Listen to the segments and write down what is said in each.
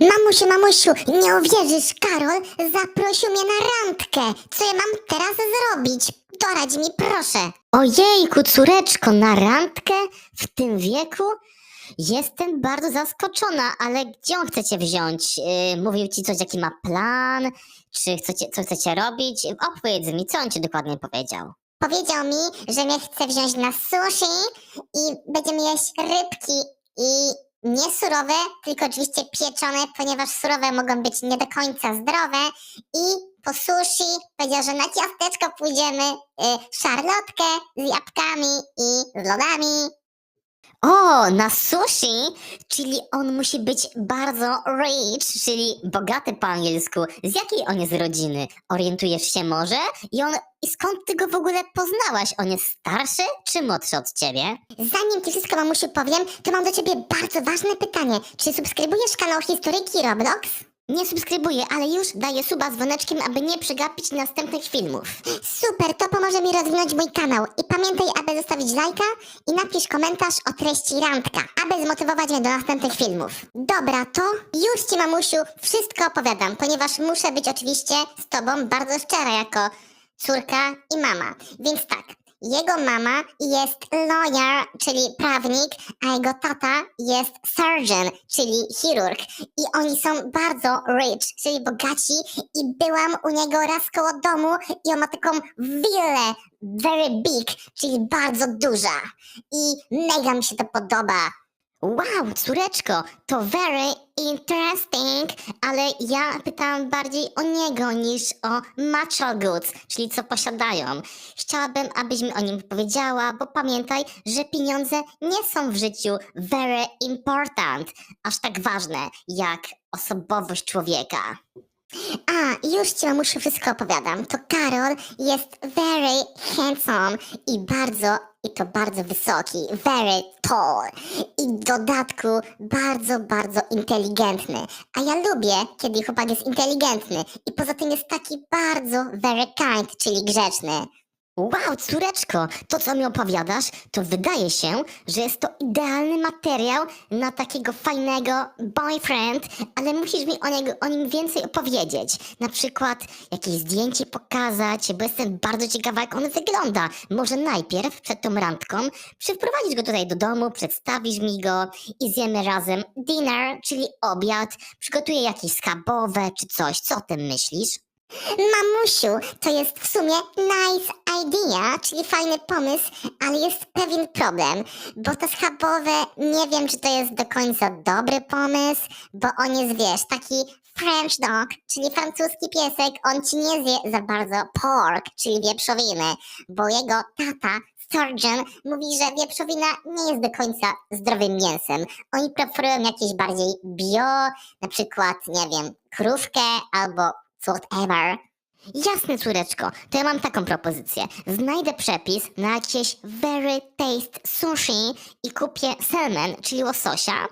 Mamusiu, mamusiu, nie uwierzysz, Karol zaprosił mnie na randkę. Co ja mam teraz zrobić? Doradź mi, proszę. Ojejku, córeczko, na randkę w tym wieku? Jestem bardzo zaskoczona, ale gdzie on chce cię wziąć? Yy, mówił ci coś, jaki ma plan? Czy chcecie, co chcecie robić? Opowiedz mi, co on ci dokładnie powiedział. Powiedział mi, że mnie chce wziąć na sushi i będziemy jeść rybki i nie surowe, tylko oczywiście pieczone, ponieważ surowe mogą być nie do końca zdrowe. I po sushi powiedział, że na ciasteczko pójdziemy y, szarlotkę z jabłkami i z lodami. O, na sushi? Czyli on musi być bardzo rich, czyli bogaty po angielsku. Z jakiej on jest rodziny? Orientujesz się może? I on, i skąd ty go w ogóle poznałaś? On jest starszy czy młodszy od ciebie? Zanim ci wszystko mamusiu powiem, to mam do ciebie bardzo ważne pytanie. Czy subskrybujesz kanał Historyki Roblox? Nie subskrybuję, ale już daję suba z dzwoneczkiem, aby nie przegapić następnych filmów. Super, to pomoże mi rozwinąć mój kanał. I pamiętaj, aby zostawić lajka i napisz komentarz o treści randka, aby zmotywować mnie do następnych filmów. Dobra, to już ci mamusiu wszystko opowiadam, ponieważ muszę być oczywiście z tobą bardzo szczera jako córka i mama. Więc tak, jego mama jest lawyer, czyli prawnik, a jego tata jest surgeon, czyli chirurg. I oni są bardzo rich, czyli bogaci. I byłam u niego raz koło domu i on ma taką willę, very big, czyli bardzo duża. I mega mi się to podoba. Wow, córeczko, to very interesting, ale ja pytałam bardziej o niego niż o material goods, czyli co posiadają. Chciałabym, abyś mi o nim powiedziała, bo pamiętaj, że pieniądze nie są w życiu very important, aż tak ważne jak osobowość człowieka. A, już ci mamusiu wszystko opowiadam. To Karol jest very handsome i bardzo, i to bardzo wysoki, very tall. I w dodatku bardzo, bardzo inteligentny. A ja lubię, kiedy chłopak jest inteligentny. I poza tym jest taki bardzo very kind, czyli grzeczny. Wow, córeczko, to co mi opowiadasz, to wydaje się, że jest to idealny materiał na takiego fajnego boyfriend, ale musisz mi o, niego, o nim więcej opowiedzieć. Na przykład jakieś zdjęcie pokazać, bo jestem bardzo ciekawa, jak on wygląda. Może najpierw, przed tą randką, przyprowadzisz go tutaj do domu, przedstawisz mi go i zjemy razem dinner, czyli obiad. Przygotuję jakieś schabowe czy coś. Co o tym myślisz? Mamusiu, to jest w sumie nice idea, czyli fajny pomysł, ale jest pewien problem, bo to schabowe nie wiem, czy to jest do końca dobry pomysł, bo on jest, wiesz, taki French dog, czyli francuski piesek, on ci nie zje za bardzo pork, czyli wieprzowiny, bo jego tata Surgeon mówi, że wieprzowina nie jest do końca zdrowym mięsem. Oni preferują jakieś bardziej bio, na przykład, nie wiem, krówkę albo whatever. Jasne, córeczko, to ja mam taką propozycję. Znajdę przepis na jakieś very taste sushi i kupię salmon, czyli łososia.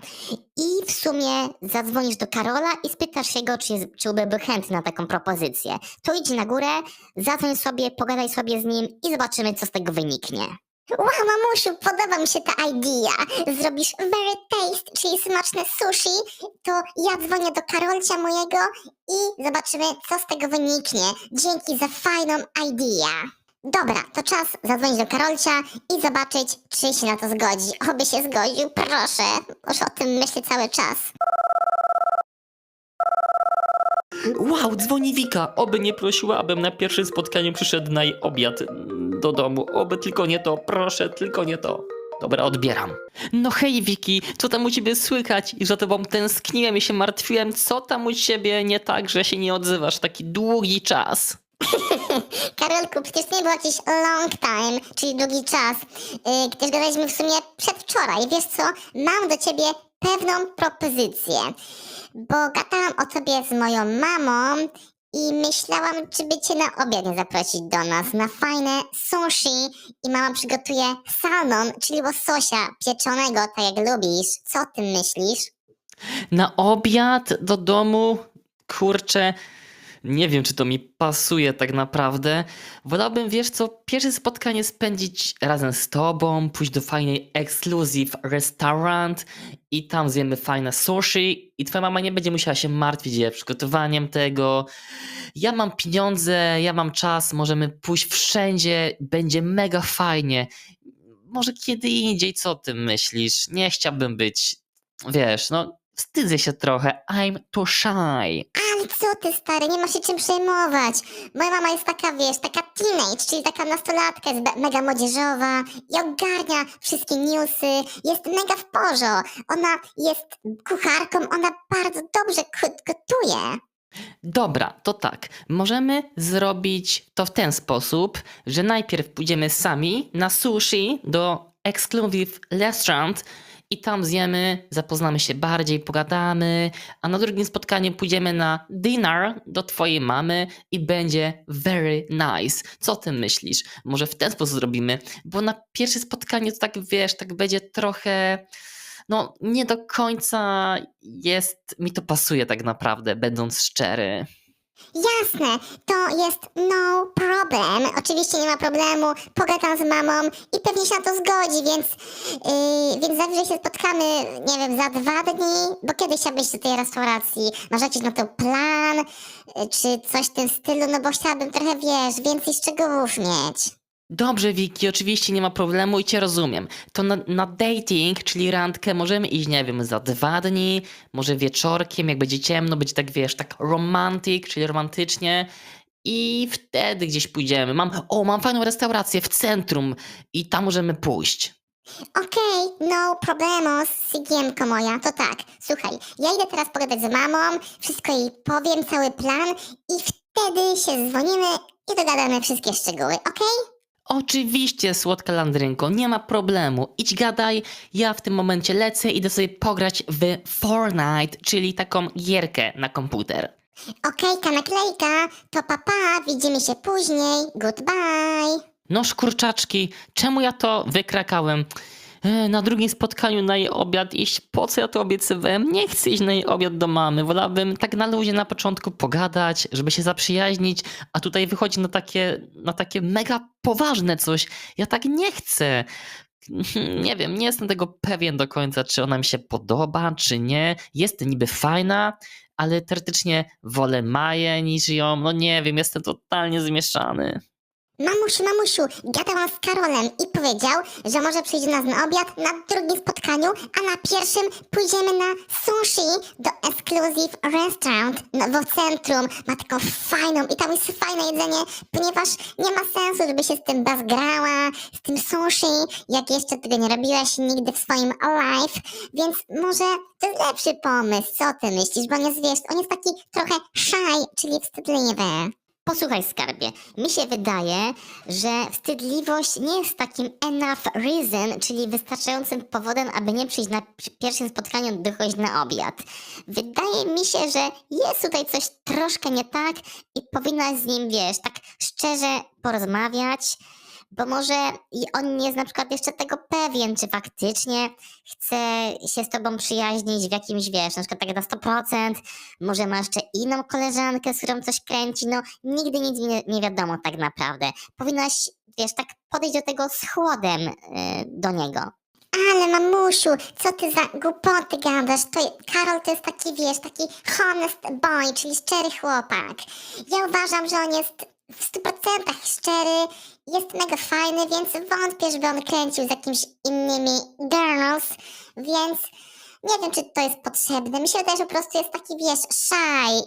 I w sumie zadzwonisz do Karola i spytasz się go, czy, jest, czy byłby chętny na taką propozycję. To idź na górę, zadzwoń sobie, pogadaj sobie z nim i zobaczymy, co z tego wyniknie. Wow, mamusiu, podoba mi się ta idea. Zrobisz very taste, czyli smaczne sushi, to ja dzwonię do Karolcia mojego i zobaczymy, co z tego wyniknie. Dzięki za fajną idea. Dobra, to czas zadzwonić do Karolcia i zobaczyć, czy się na to zgodzi. Oby się zgodził, proszę. Już o tym myślę cały czas. Wow, dzwoni Wika. Oby nie prosiła, abym na pierwszym spotkaniu przyszedł na jej obiad mm, do domu. Oby tylko nie to, proszę, tylko nie to. Dobra, odbieram. No hej Wiki, co tam u ciebie słychać? I za tobą tęskniłem i się martwiłem. Co tam u ciebie nie tak, że się nie odzywasz taki długi czas? Karolku, przecież nie był jakiś long time, czyli długi czas. Yy, gdyż gadaliśmy w sumie przedwczoraj. Wiesz co? Mam do ciebie pewną propozycję. Bo gadałam o tobie z moją mamą i myślałam, czy by cię na obiad nie zaprosić do nas na fajne sushi i mama przygotuje salmon, czyli łososia pieczonego, tak jak lubisz. Co o tym myślisz? Na obiad do domu? Kurczę, Nie wiem, czy to mi pasuje tak naprawdę. Wolałbym, wiesz co, pierwsze spotkanie spędzić razem z tobą, pójść do fajnej exclusive restaurant i tam zjemy fajne sushi i twoja mama nie będzie musiała się martwić je przygotowaniem tego. Ja mam pieniądze, ja mam czas, możemy pójść wszędzie, będzie mega fajnie. Może kiedy indziej, co ty myślisz? Nie chciałbym być, wiesz, no wstydzę się trochę, I'm too shy. Co ty stary, nie masz się czym przejmować. Moja mama jest taka, wiesz, taka teenage, czyli taka nastolatka, jest mega młodzieżowa i ogarnia wszystkie newsy, jest mega w porzo. Ona jest kucharką, ona bardzo dobrze gotuje. Dobra, to tak. Możemy zrobić to w ten sposób, że najpierw pójdziemy sami na sushi do Exclusive Restaurant i tam zjemy, zapoznamy się bardziej, pogadamy, a na drugim spotkaniu pójdziemy na dinner do twojej mamy i będzie very nice. Co ty myślisz? Może w ten sposób zrobimy? Bo na pierwsze spotkanie to tak wiesz, tak będzie trochę no nie do końca jest, mi to pasuje tak naprawdę, będąc szczery. Jasne, to jest no problem. Oczywiście nie ma problemu, pogadam z mamą i pewnie się na to zgodzi, więc, yy, więc zawsze się spotkamy, nie wiem, za dwa dni, bo kiedyś chciałbyś do tej restauracji, masz jakiś na to plan, yy, czy coś w tym stylu, no bo chciałabym trochę, wiesz, więcej szczegółów mieć. Dobrze, Wiki, oczywiście nie ma problemu i cię rozumiem. To na, na dating, czyli randkę, możemy iść, nie wiem, za dwa dni, może wieczorkiem, jak będzie ciemno, będzie tak, wiesz, tak romantic, czyli romantycznie. I wtedy gdzieś pójdziemy. Mam, o, mam fajną restaurację w centrum i tam możemy pójść. Okej, no problemos, Sigiemko moja, to tak. Słuchaj, ja idę teraz pogadać z mamą, wszystko jej powiem, cały plan i wtedy się dzwonimy i dogadamy wszystkie szczegóły, okej? Oczywiście, słodka landrynko, nie ma problemu. Idź gadaj, ja w tym momencie lecę, idę sobie pograć w Fortnite, czyli taką gierkę na komputer. Okejka, naklejka, to papa, widzimy się później, goodbye. No szkurczaczki, czemu ja to wykrakałem? E, Na drugim spotkaniu na jej obiad iść, po co ja to obiecywałem? Nie chcę iść na jej obiad do mamy, wolałabym tak na luzie na początku pogadać, żeby się zaprzyjaźnić, a tutaj wychodzi na takie, na takie mega poważne coś. Ja tak nie chcę. Nie wiem, nie jestem tego pewien do końca, czy ona mi się podoba, czy nie. Jest niby fajna, ale teoretycznie wolę Maję niż ją. No nie wiem, jestem totalnie zmieszany. Mamusiu, mamusiu, gadałam z Karolem i powiedział, że może przyjdzie nas na obiad na drugim spotkaniu, a na pierwszym pójdziemy na sushi do Exclusive Restaurant no, w centrum. Ma taką fajną i tam jest fajne jedzenie, ponieważ nie ma sensu, żeby się z tym bazgrała, z tym sushi, jak jeszcze tego nie robiłaś nigdy w swoim life, więc może to jest lepszy pomysł, co ty myślisz, bo jest, wiesz, on jest taki trochę shy, czyli wstydliwy. Posłuchaj, skarbie, mi się wydaje, że wstydliwość nie jest takim enough reason, czyli wystarczającym powodem, aby nie przyjść na pi- pierwszym spotkaniu do na obiad. Wydaje mi się, że jest tutaj coś troszkę nie tak i powinnaś z nim, wiesz, tak szczerze porozmawiać, bo może i on nie jest na przykład jeszcze tego pewien, czy faktycznie chce się z tobą przyjaźnić w jakimś, wiesz, na przykład tak na 100%, może ma jeszcze inną koleżankę, z którą coś kręci, no nigdy nic nie, nie wiadomo tak naprawdę. Powinnaś, wiesz, tak podejść do tego z chłodem yy, do niego. Ale mamusiu, co ty za głupoty gadasz? To Karol to jest taki, wiesz, taki honest boy, czyli szczery chłopak. Ja uważam, że on jest w stu procentach szczery, jest mega fajny, więc wątpię, żeby on kręcił z jakimiś innymi girls, więc nie wiem, czy to jest potrzebne. Wydaje, że po prostu jest taki, wiesz, shy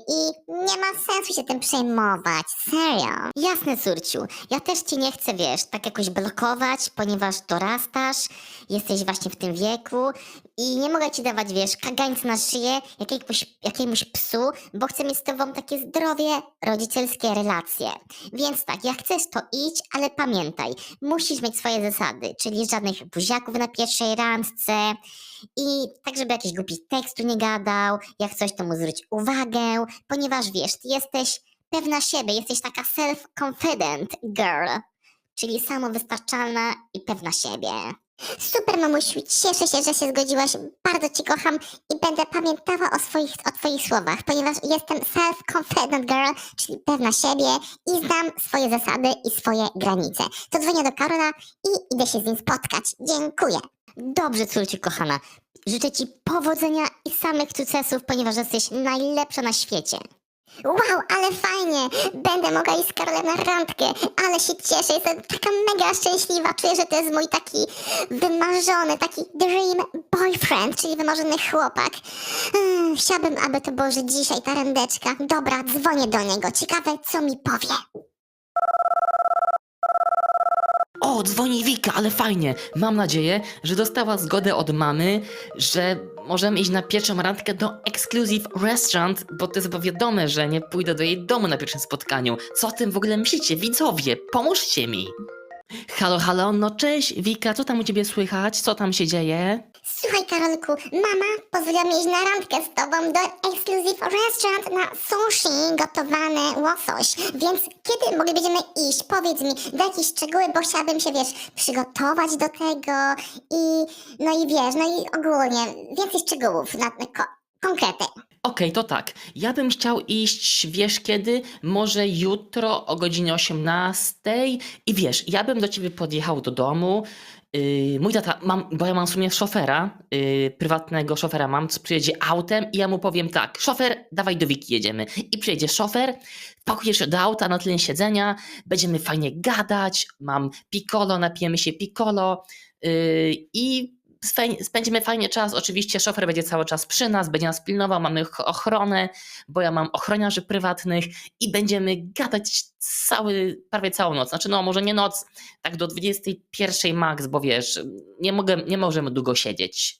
i nie ma sensu się tym przejmować. Serio. Jasne, córciu. Ja też ci nie chcę, wiesz, tak jakoś blokować, ponieważ dorastasz, jesteś właśnie w tym wieku i nie mogę ci dawać, wiesz, kagańca na szyję jakiemuś, jakiemuś psu, bo chcę mieć z tobą takie zdrowie, rodzicielskie relacje. Więc tak, jak chcesz, to idź, ale pamiętaj, musisz mieć swoje zasady, czyli żadnych buziaków na pierwszej randce, i tak, żeby jakiś głupi tekstu nie gadał, jak coś to mu zwróć uwagę, ponieważ wiesz, ty jesteś pewna siebie, jesteś taka self-confident girl, czyli samowystarczalna i pewna siebie. Super, mamusiu, cieszę się, że się zgodziłaś. Bardzo cię kocham i będę pamiętała o swoich, o twoich słowach, ponieważ jestem self-confident girl, czyli pewna siebie i znam swoje zasady i swoje granice. To dzwonię do Karola i idę się z nim spotkać. Dziękuję. Dobrze, córciu kochana. Życzę ci powodzenia i samych sukcesów, ponieważ jesteś najlepsza na świecie. Wow, ale fajnie! Będę mogła iść z Karolem na randkę, ale się cieszę, jestem taka mega szczęśliwa. Czuję, że to jest mój taki wymarzony, taki dream boyfriend, czyli wymarzony chłopak. Hmm, chciałabym, aby to było, że dzisiaj ta randeczka. Dobra, dzwonię do niego. Ciekawe, co mi powie. O, dzwoni Wika, ale fajnie. Mam nadzieję, że dostała zgodę od mamy, że możemy iść na pierwszą randkę do Exclusive Restaurant, bo to jest chyba wiadome, że nie pójdę do jej domu na pierwszym spotkaniu. Co o tym w ogóle myślicie, widzowie? Pomóżcie mi. Halo, halo, no cześć, Wika, co tam u ciebie słychać? Co tam się dzieje? Słuchaj, Karolku, mama pozwoliła mi iść na randkę z tobą do Exclusive Restaurant na sushi gotowany łosoś. Więc kiedy mogli będziemy iść? Powiedz mi, daj jakieś szczegóły, bo chciałabym się, wiesz, przygotować do tego i, no i wiesz, no i ogólnie więcej szczegółów na, na ko- konkrety. Okej, to tak. Ja bym chciał iść, wiesz kiedy? Może jutro o godzinie 18. I wiesz, ja bym do ciebie podjechał do domu. Yy, mój tata, mam, bo ja mam w sumie szofera, yy, prywatnego szofera mam, co przyjedzie autem i ja mu powiem tak, szofer, dawaj do Wiki jedziemy. I przyjedzie szofer, pakujesz się do auta na tlen siedzenia, będziemy fajnie gadać, mam piccolo, napijemy się piccolo yy, i spędzimy fajnie czas. Oczywiście szofer będzie cały czas przy nas, będzie nas pilnował, mamy ch- ochronę, bo ja mam ochroniarzy prywatnych i będziemy gadać cały, prawie całą noc. Znaczy, no może nie noc, tak do 21 max, bo wiesz, nie, mogę, nie możemy długo siedzieć.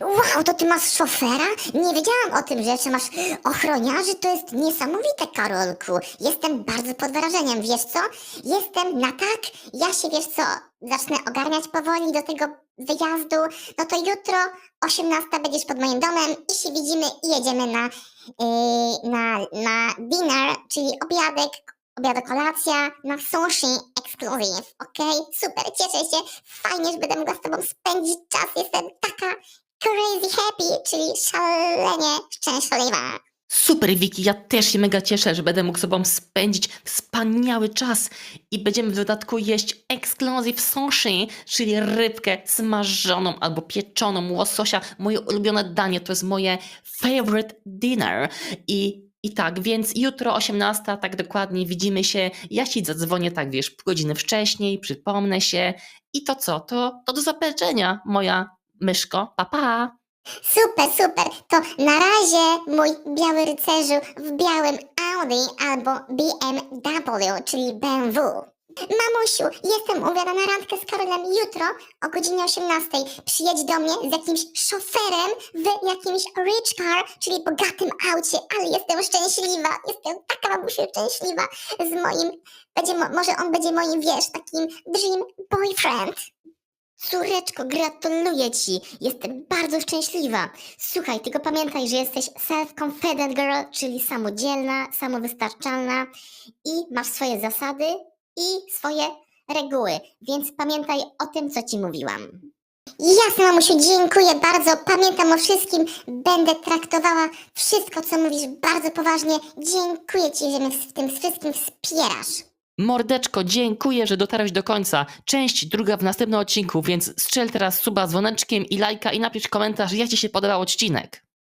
Wow, to ty masz szofera? Nie wiedziałam o tym, że jeszcze masz ochroniarzy. To jest niesamowite, Karolku. Jestem bardzo pod wrażeniem. Wiesz co? Jestem na tak. Ja się, wiesz co, zacznę ogarniać powoli do tego wyjazdu. No to jutro, 18 będziesz pod moim domem i się widzimy i jedziemy na, yy, na, na dinner, czyli obiadek, obiadek, kolacja na sushi exclusive, okej? Super, cieszę się. Fajnie, że będę mogła z tobą spędzić czas. Jestem taka crazy happy, czyli szalenie szczęśliwa. Super, Wiki, ja też się mega cieszę, że będę mógł z sobą spędzić wspaniały czas i będziemy w dodatku jeść exclusive sushi, czyli rybkę smażoną albo pieczoną łososia. Moje ulubione danie to jest moje favorite dinner i i tak, więc jutro 18, tak dokładnie, widzimy się. Ja ci zadzwonię, tak wiesz, pół godziny wcześniej, przypomnę się. I to co? To, to do zobaczenia, moja myszko. Pa, pa! Super, super. To na razie, mój biały rycerzu w białym Audi albo BMW, czyli BMW. Mamusiu, jestem umówiona na randkę z Karolem jutro o godzinie 18. Przyjedź do mnie z jakimś szoferem w jakimś rich car, czyli bogatym aucie, ale jestem szczęśliwa. Jestem taka mamusiu szczęśliwa z moim, będzie, mo- może on będzie moim, wiesz, takim dream boyfriend. Córeczko, gratuluję ci. Jestem bardzo szczęśliwa. Słuchaj, tylko pamiętaj, że jesteś self-confident girl, czyli samodzielna, samowystarczalna i masz swoje zasady i swoje reguły, więc pamiętaj o tym, co ci mówiłam. Jasne, mamusiu, dziękuję bardzo. Pamiętam o wszystkim. Będę traktowała wszystko, co mówisz, bardzo poważnie. Dziękuję ci, że mnie w tym wszystkim wspierasz. Mordeczko, dziękuję, że dotarłeś do końca. Część druga w następnym odcinku, więc strzel teraz suba dzwoneczkiem i lajka i napisz komentarz, jak Ci się podobał odcinek.